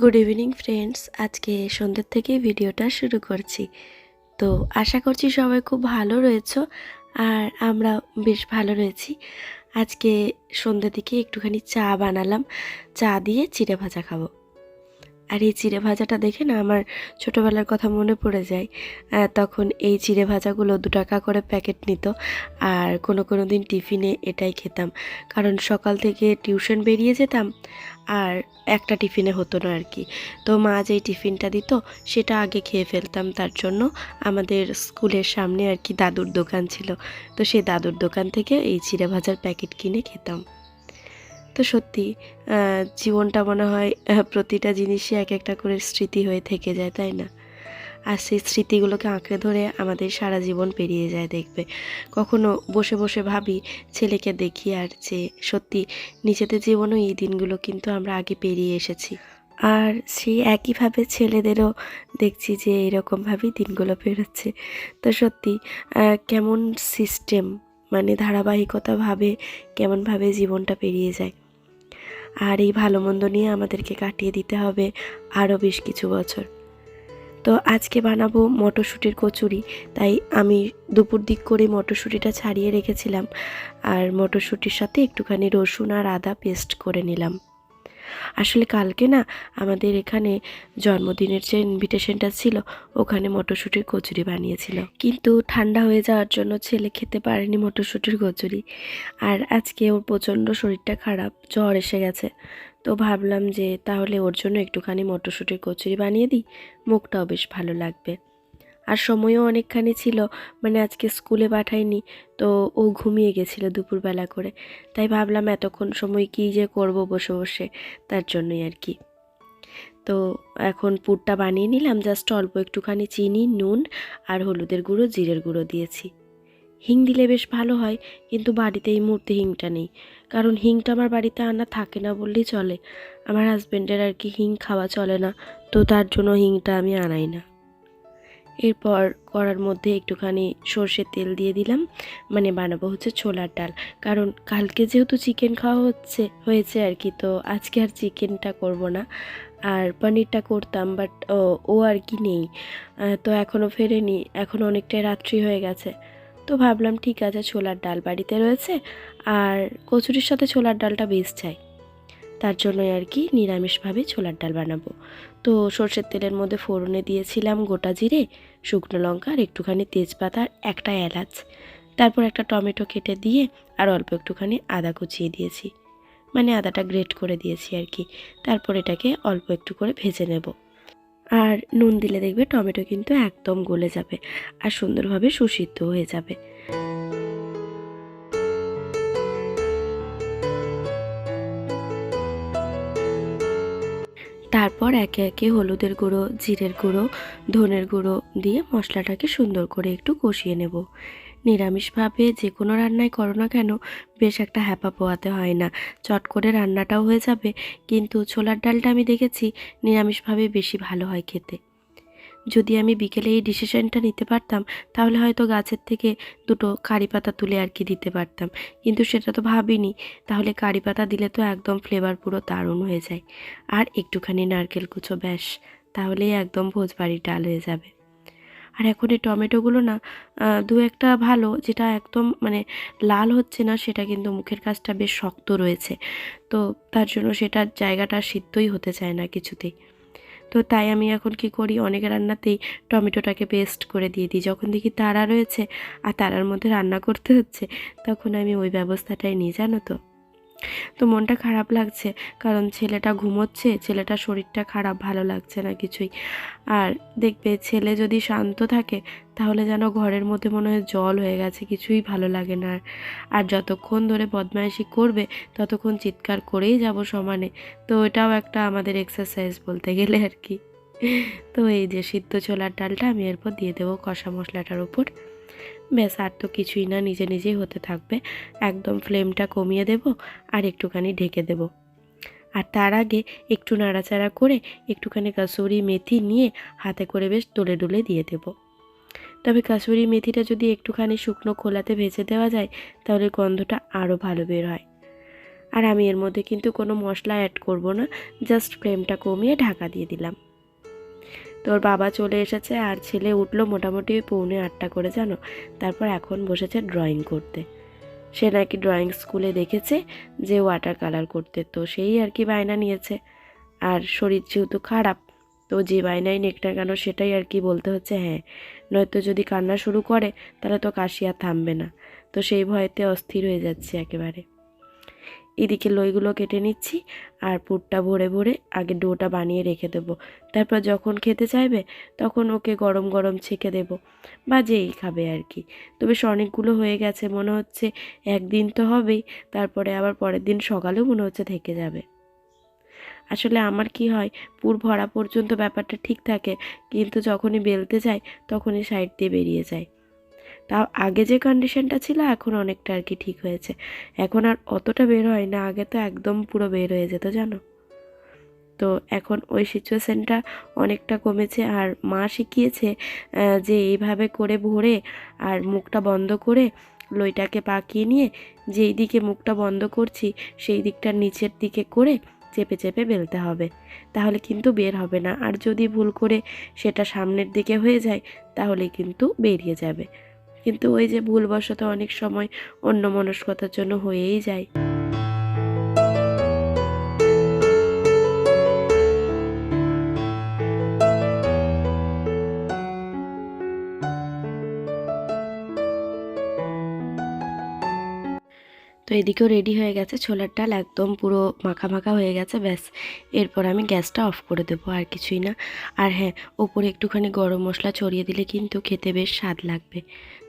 Good evening friends আজকে সন্ধ্যের থেকে ভিডিওটা শুরু করছি। তো আশা করছি সবাই খুব ভালো রয়েছে আর আমরা বেশ ভালো রয়েছি। আজকে সন্ধ্যের দিকে একটুখানি চা বানালাম। চা দিয়ে চিড়ে ভাজা খাব। আর এই চিড়ে ভাজাটা দেখে না আমার ছোটোবেলার কথা মনে পড়ে যায়। তখন এই চিড়ে ভাজাগুলো দু টাকা করে প্যাকেট নিত আর কোনো কোনো দিন টিফিনে এটাই খেতাম। কারণ সকাল থেকে টিউশন বেরিয়ে যেতাম আর একটা টিফিনে হতো না আর কি তো মা যেই টিফিনটা দিত সেটা আগে খেয়ে ফেলতাম। তার জন্য আমাদের স্কুলের সামনে আর কি দাদুর দোকান ছিল। তো সেই দাদুর দোকান থেকে এই চিড়ে ভাজার প্যাকেট কিনে খেতাম। তো সত্যি জীবনটা মনে হয় প্রতিটা জিনিসই এক একটা করে স্মৃতি হয়ে থেকে যায়, তাই না? আর সেই স্মৃতিগুলোকে আঁকড়ে ধরে আমাদের সারা জীবন পেরিয়ে যায় দেখবে। কখনো বসে বসে ভাবি, ছেলেকে দেখি আর যে সত্যি নিজেদের জীবনেও এই দিনগুলো কিন্তু আমরা আগে পেরিয়ে এসেছি। আর সেই একইভাবে ছেলেদেরও দেখছি যে এরকমভাবেই দিনগুলো পেরোচ্ছে। তো সত্যি কেমন সিস্টেম মানে ধারাবাহিকতাভাবে কেমনভাবে জীবনটা পেরিয়ে যায়। আর এই ভালো মন্দ নিয়ে আমাদেরকে কাটিয়ে দিতে হবে আরও বেশ কিছু বছর। তো আজকে বানাবো মটরশুঁটির কচুরি, তাই আমি দুপুর দিক করে মটরশুঁটিটা ছাড়িয়ে রেখেছিলাম। আর মটরশুঁটির সাথে একটুখানি রসুন আর আদা পেস্ট করে নিলাম। আসলে কালকে না আমাদের এখানে জন্মদিনের যে ইনভিটেশনটা ছিল, ওখানে মটরশুঁটির কচুরি বানিয়েছিল। কিন্তু ঠান্ডা হয়ে যাওয়ার জন্য ছেলে খেতে পারেনি মটরশুঁটির কচুরি। আর আজকে ওর প্রচণ্ড শরীরটা খারাপ, জ্বর এসে গেছে। তো ভাবলাম যে তাহলে ওর জন্য একটুখানি মটরশুঁটির কচুরি বানিয়ে দিই, মুখটাও বেশ ভালো লাগবে। আর সময়ও অনেকখানি ছিল মানে আজকে স্কুলে পাঠাইনি তো ও ঘুমিয়ে গেছিল দুপুরবেলা করে। তাই ভাবলাম এতক্ষণ সময় কী যে করব বসে বসে, তার জন্যই আর কি। তো এখন পুরটা বানিয়ে নিলাম, জাস্ট অল্প একটুখানি চিনি, নুন আর হলুদের গুঁড়ো, জিরের গুঁড়ো দিয়েছি। হিং দিলে বেশ ভালো হয়, কিন্তু বাড়িতে এই মুহূর্তে হিংটা নেই, কারণ হিংটা আমার বাড়িতে আনা থাকে না বললেই চলে। আমার হাজব্যান্ডের আর কি হিং খাওয়া চলে না, তো তার জন্য হিংটা আমি আনাই না। এরপর কড়ার মধ্যে একটুখানি সর্ষের তেল দিয়ে দিলাম। মানে বানাবো হচ্ছে ছোলার ডাল। কারণ কালকে যেহেতু চিকেন খাওয়া হচ্ছে, হয়েছে আর কি, তো আজকে আর চিকেনটা করব না। আর পনিরটা করতাম বাট ও আর কি নেই। তো এখনও ফেরেনি, এখন অনেকটাই রাত্রি হয়ে গেছে। তো ভাবলাম ঠিক আছে, ছোলার ডাল বাড়িতে রয়েছে, আর কচুরির সাথে ছোলার ডালটা বেশ চাই। তার জন্যই আর কি নিরামিষভাবে ছোলার ডাল বানাবো। তো সর্ষের তেলের মধ্যে ফোড়নে দিয়েছিলাম গোটা জিরে, শুকনো লঙ্কা আর একটুখানি তেজপাতা আর একটা এলাচ। তারপর একটা টমেটো কেটে দিয়ে আর অল্প একটুখানি আদা কুচিয়ে দিয়েছি। মানে আদাটা গ্রেট করে দিয়েছি আর কি। তারপর এটাকে অল্প একটু করে ভেজে নেব। আর নুন দিলে দেখবে টমেটো কিন্তু একদম গলে যাবে আর সুন্দরভাবে সুসিদ্ধ হয়ে যাবে। তারপর একে একে হলুদের গুঁড়ো, জিরের গুঁড়ো, ধনের গুঁড়ো দিয়ে মশলাটাকে সুন্দর করে একটু কষিয়ে নেব। নিরামিষভাবে যে কোনো রান্নায় করো না কেন, বেশ একটা হ্যাপা পোয়াতে হয় না। চট করে রান্নাটাও হয়ে যাবে, কিন্তু ছোলার ডালটা আমি দেখেছি, নিরামিষভাবে বেশি ভালো হয় খেতে। যদি আমি বিকেলে এই ডিসিশনটা নিতে পারতাম, তাহলে হয়তো গাছের থেকে দুটো কারি পাতা তুলে আর কি দিতে পারতাম। কিন্তু সেটা তো ভাবিনি। তাহলে কারি পাতা দিলে তো একদম ফ্লেভার পুরো দারুণ হয়ে যায়। আর একটুখানি নারকেল কুচো ব্যাস, তাহলেই একদম ভোজবাড়ি ডাল হয়ে যাবে। আর এখন এই টমেটোগুলো না দু একটা ভালো, যেটা একদম মানে লাল হচ্ছে না, সেটা কিন্তু মুখের কাছটা বেশ শক্ত রয়েছে। তো তার জন্য সেটার জায়গাটা সিদ্ধই হতে চায় না কিছুতেই। তো তাই আমি এখন কি করি? অনেক রান্নাতেই টমেটোটাকে পেস্ট করে দিয়ে দিই। যখন দেখি তারা রয়েছে আর তারার মধ্যে রান্না করতে হচ্ছে, তখন আমি ওই ব্যবস্থাটাই নিই, জানো তো? তো মনটা খারাপ লাগছে, কারণ ছেলেটা ঘুমোচ্ছে ছেলেটার শরীরটা খারাপ, ভালো লাগছে না কিছুই। আর দেখবে ছেলে যদি শান্ত থাকে, তাহলে যেন ঘরের মধ্যে মনে হয় জল হয়ে গেছে, কিছুই ভালো লাগে না। আর আর যতক্ষণ ধরে বদমাইশি করবে, ততক্ষণ চিৎকার করেই যাব সমানে। তো এটাও একটা আমাদের এক্সারসাইজ বলতে গেলে আর কি। তো এই যে সিদ্ধ ছোলার ডালটা আমি এরপর দিয়ে দেবো কষা মশলাটার উপর। ব্যাস, আর তো কিছুই না, নিজে নিজেই হতে থাকবে। একদম ফ্লেমটা কমিয়ে দেব আর একটুখানি ঢেকে দেব। আর তার আগে একটু নাড়াচাড়া করে একটুখানি কাসুরি মেথি নিয়ে হাতে করে বেশ তোলে ডুলে দিয়ে দেব। তবে কাসুরি মেথিটা যদি একটুখানি শুকনো খোলাতে ভেজে দেওয়া যায়, তাহলে গন্ধটা আরও ভালো বের হয়। আর আমি এর মধ্যে কিন্তু কোনো মশলা অ্যাড করব না জাস্ট ফ্লেমটা কমিয়ে ঢাকা দিয়ে দিলাম। তোর বাবা চলে এসেছে আর ছেলে উঠল মোটামুটি ওই পৌনে আটটা করে, জানো? তারপর এখন বসেছে ড্রয়িং করতে। সে নাকি ড্রয়িং স্কুলে দেখেছে যে ওয়াটার কালার করতে, তো সেই আর কি বায়না নিয়েছে। আর শরীর যেহেতু খারাপ, তো যে বায়নাই নেক না কেন সেটাই আর কি বলতে হচ্ছে হ্যাঁ। নয়তো যদি কান্না শুরু করে, তাহলে তো কাশি আর থামবে না। তো সেই ভয়েতে অস্থির হয়ে যাচ্ছে একেবারে। এদিকে লইগুলো কেটে নিচ্ছি আর পুরটা ভরে ভরে আগে ডোটা বানিয়ে রেখে দেবো। তারপর যখন খেতে চাইবে তখন ওকে গরম গরম ছেঁকে দেবো বা যেই খাবে আর কি। তো বেশ অনেকগুলো হয়ে গেছে, মনে হচ্ছে একদিন তো হবেই, তারপরে আবার পরের দিন সকালেও মনে হচ্ছে থেকে যাবে। আসলে আমার কি হয়, পুর ভরা পর্যন্ত ব্যাপারটা ঠিক থাকে, কিন্তু যখনই বেলতে যাই তখনই সাইড দিয়ে বেরিয়ে যায় তাও আগে যে কন্ডিশনটা ছিল, এখন অনেকটা আর কি ঠিক হয়েছে। এখন আর অতটা বের হয় না, আগে তো একদম পুরো বের হয়ে যেত, জানো? তো এখন ওই সিচুয়েশানটা অনেকটা কমেছে আর মা শিখিয়েছে যে এইভাবে করে ভরে আর মুখটা বন্ধ করে লইটাকে পাকিয়ে নিয়ে যেই দিকে মুখটা বন্ধ করছি, সেই দিকটা নিচের দিকে করে চেপে চেপে বেলতে হবে। তাহলে কিন্তু বের হবে না। আর যদি ভুল করে সেটা সামনের দিকে হয়ে যায় তাহলে কিন্তু বেরিয়ে যাবে। কিন্তু ওই যে ভুলবশত অনেক সময় অন্য মনস্কতার জন্য হয়েই যায়। এদিকেও রেডি হয়ে গেছে, ছোলার ডাল একদম পুরো মাখা মাখা হয়ে গেছে, ব্যাস। এরপর আমি গ্যাসটা অফ করে দেবো আর কিছুই না। আর হ্যাঁ ওপরে একটুখানি গরম মশলা ছড়িয়ে দিলে কিন্তু খেতে বেশ স্বাদ লাগবে।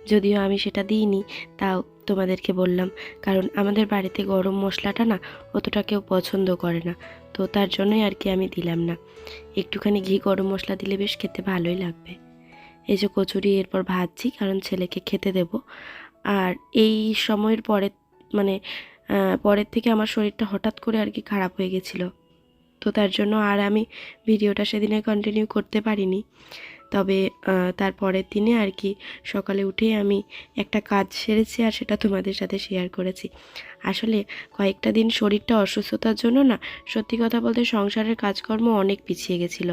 যদিও আমি সেটা দিইনি, তাও তোমাদেরকে বললাম, কারণ আমাদের বাড়িতে গরম মশলাটা না অতটা কেউ পছন্দ করে না, তো তার জন্যই আর কি আমি দিলাম না। একটুখানি ঘি গরম মশলা দিলে বেশ খেতে ভালোই লাগবে। এই যে কচুরি এরপর ভাজছি, কারণ ছেলেকে খেতে দেব। আর এই সময়ের পরে মানে পরের থেকে আমার শরীরটা হঠাৎ করে আর কি খারাপ হয়ে গেছিল। তো তার জন্য আর আমি ভিডিওটা সেদিনে কন্টিনিউ করতে পারিনি। তবে তার পরের দিনে আর কি সকালে উঠেই আমি একটা কাজ সেরেছি আর সেটা তোমাদের সাথে শেয়ার করেছি। আসলে কয়েকটা দিন শরীরটা অসুস্থতার জন্য না, সত্যি কথা বলতে সংসারের কাজকর্ম অনেক পিছিয়ে গেছিল।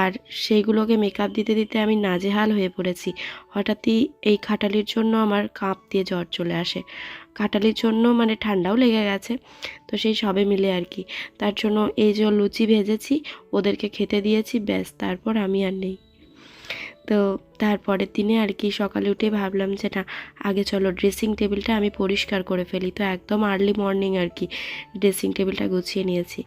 আর সেইগুলোকে মেকআপ দিতে দিতে আমি নাজেহাল হয়ে পড়েছি। হঠাৎই এই খাটালির জন্য আমার কাঁপ দিয়ে জ্বর চলে আসে। খাটালির জন্য মানে ঠান্ডাও লেগে গেছে, তো সেই সবে মিলে আর কি। তার জন্য এই যে লুচি ভেজেছি, ওদেরকে খেতে দিয়েছি, ব্যাস, তারপর আমি আর নেই। তো তারপরের দিনে আর কি সকালে উঠে ভাবলাম যে না, আগে চলো ড্রেসিং টেবিলটা আমি পরিষ্কার করে ফেলি। তো একদম আর্লি মর্নিং আর কি ড্রেসিং টেবিলটা গুছিয়ে নিয়েছি।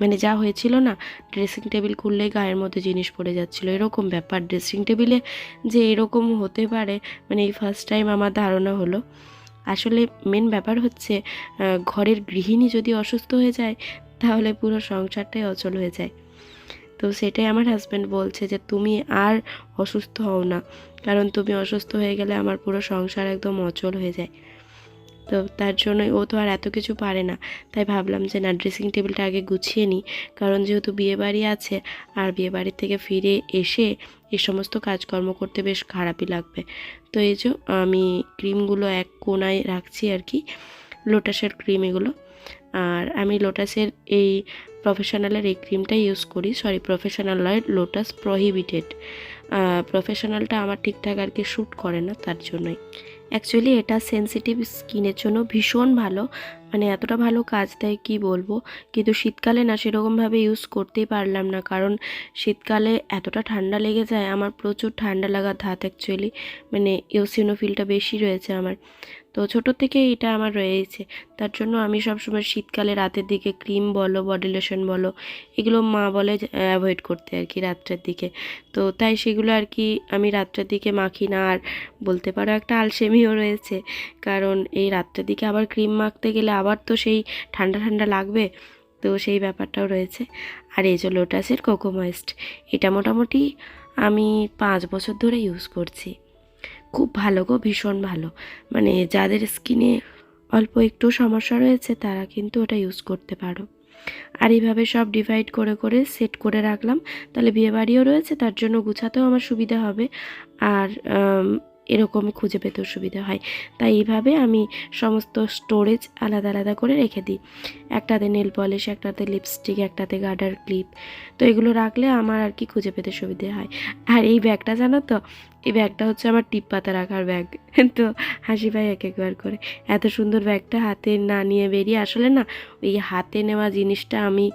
মানে যা হয়েছিল না ড্রেসিং টেবিল খুললেই গায়ের মধ্যে জিনিস পড়ে যাচ্ছিল। এরকম ব্যাপার ড্রেসিং টেবিলে যে এরকম হতে পারে মানে এই ফার্স্ট টাইম আমার ধারণা হলো। আসলে মেন ব্যাপার হচ্ছে ঘরের গৃহিণী যদি অসুস্থ হয়ে যায়, তাহলে পুরো সংসারটাই অচল হয়ে যায়। তো সেটাই আমার হাজব্যান্ড বলছে যে, তুমি আর অসুস্থ হও না, কারণ তুমি অসুস্থ হয়ে গেলে আমার পুরো সংসার একদম অচল হয়ে যায়। তো তার জন্যই ও তো আর এত কিছু পারে না। তাই ভাবলাম যে, না ড্রেসিং টেবিলটা আগে গুছিয়ে নিই। কারণ যেহেতু বিয়েবাড়ি আছে, আর বিয়েবাড়ি থেকে ফিরে এসে এই সমস্ত কাজকর্ম করতে বেশ খারাপই লাগবে। তো এই যে, আমি ক্রিমগুলো এক কোনায় রাখছি আর কি, লোটাসের ক্রিম এগুলো। আর আমি লোটাসের এই প্রফেশনালের এই ক্রিমটা ইউজ করি। সরি প্রফেশনাল নয়, লোটাস প্রহিবিটেড প্রফেশনালটা আমার ঠিকঠাক আর কি শ্যুট করে না, তার জন্যই। অ্যাকচুয়ালি এটা সেন্সিটিভ স্কিনের জন্য ভীষণ ভালো। মানে এতটা ভালো কাজ দেয়, কি বলব? কিন্তু শীতকালে না, সেরকমভাবে ইউজ করতেই পারলাম না। কারণ শীতকালে এতটা ঠান্ডা লেগে যায়, আমার প্রচুর ঠান্ডা লাগার ধাত অ্যাকচুয়ালি মানে ইউসিনোফিলটা বেশি রয়েছে আমার। তো ছোটো থেকে এটা আমার রয়েছে। তার জন্য আমি সবসময় শীতকালে রাতের দিকে ক্রিম বলো, বডি লোশন বলো, এগুলো মা বলে অ্যাভয়েড করতে আর কি রাত্রের দিকে। তো তাই সেগুলো আর কি আমি রাত্রের দিকে মাখি না। আর বলতে পারো একটা আলসেমিও রয়েছে। কারণ এই রাত্রের দিকে আবার ক্রিম মাখতে গেলে আবার তো সেই ঠান্ডা ঠান্ডা লাগবে। তো সেই ব্যাপারটাও রয়েছে। আর এই যে লোটাসের কোকোময়েস্ট এটা মোটামুটি আমি পাঁচ বছর ধরে ইউজ করছি। খুব ভালো গো, ভীষণ ভালো। মানে যাদের স্কিনে অল্প একটু সমস্যা রয়েছে, তারা কিন্তু ওটা ইউজ করতে পারো। আর এইভাবে সব ডিভাইড করে করে সেট করে রাখলাম। তাহলে বিয়েবাড়িও রয়েছে, তার জন্য গুছাতেও আমার সুবিধা হবে। আর এরকমই খুঁজে পেতে সুবিধা হয়। তাই এইভাবে আমি সমস্ত স্টোরেজ আলাদা আলাদা করে রেখে দিই। একটাতে নেল পলিশ একটাতে লিপস্টিক একটাতে গার্ডার ক্লিপ তো এগুলো রাখলে আমার আর কি খুঁজে পেতে সুবিধে হয়। আর এই ব্যাগটা জানো তো এই ব্যাগটা হচ্ছে আমার টিপ পাতা রাখার ব্যাগ। তো হাসি ভাই এক একবার করে, এত সুন্দর ব্যাগটা হাতে না নিয়ে বেরিয়ে আসলে না এই হাতে নেওয়া জিনিসটা আমি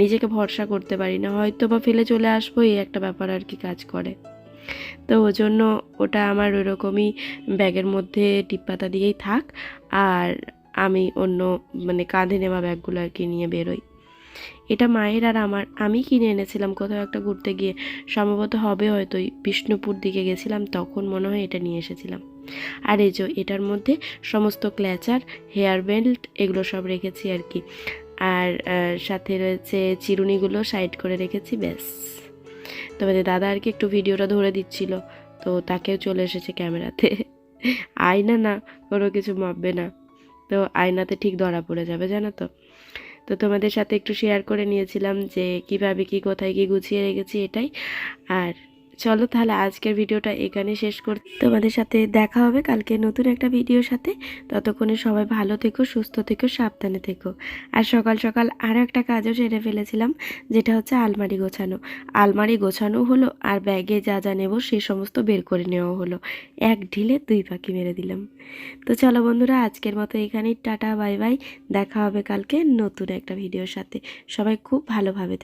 নিজেকে ভরসা করতে পারি না হয়তো বা ফেলে চলে আসব, এই একটা ব্যাপার আর কি কাজ করে। তো ওই জন্য ওটা আমার ওরকমই ব্যাগের মধ্যে টিপ পাতা দিয়েই থাক, আর আমি অন্য মানে কাঁধে নেওয়া ব্যাগগুলো আর কি নিয়ে বেরোই। এটা মায়ের আর আমার। আমি কিনে এনেছিলাম কোথাও একটা ঘুরতে গিয়ে। সম্ভবত হবে হয়তো বিষ্ণুপুর দিকে গেছিলাম, তখন মনে হয় এটা নিয়ে এসেছিলাম। আর এই যে এটার মধ্যে সমস্ত ক্ল্যাচার হেয়ার বেল্ট এগুলো সব রেখেছি আর কি। আর সাথে রয়েছে চিরুনিগুলো সাইড করে রেখেছি, ব্যাস। তোমাদের দাদা আর কি একটু ভিডিওটা ধরে দিচ্ছিল, তো তাকেও চলে এসেছে ক্যামেরাতে। আয়না না, কোনো কিছু মাপবে না। তো আয়নাতে ঠিক ধরা পড়ে যাবে, জানো তো? তো তোমাদের সাথে একটু শেয়ার করে নিয়েছিলাম যে কীভাবে কি, কোথায় কি গুছিয়ে রেখেছি এটাই। আর চলো তাহলে আজকের ভিডিওটা এখানে শেষ কর, তোমাদের সাথে দেখা হবে কালকে নতুন একটা ভিডিওর সাথে। ততক্ষণে সবাই ভালো থেকো, সুস্থ থেকো, সাবধানে থেকো। আর সকাল সকাল আরও একটা কাজও সেরে ফেলেছিলাম, যেটা হচ্ছে আলমারি গোছানো। আলমারি গোছানো হলো আর ব্যাগে যা যা নেব সেই সমস্ত বের করে নেওয়া হলো। এক ঢিলে দুই পাখি মেরে দিলাম। তো চলো বন্ধুরা, আজকের মতো এখানেই টাটা, বাই বাই। দেখা হবে কালকে নতুন একটা ভিডিওর সাথে। সবাই খুব ভালোভাবে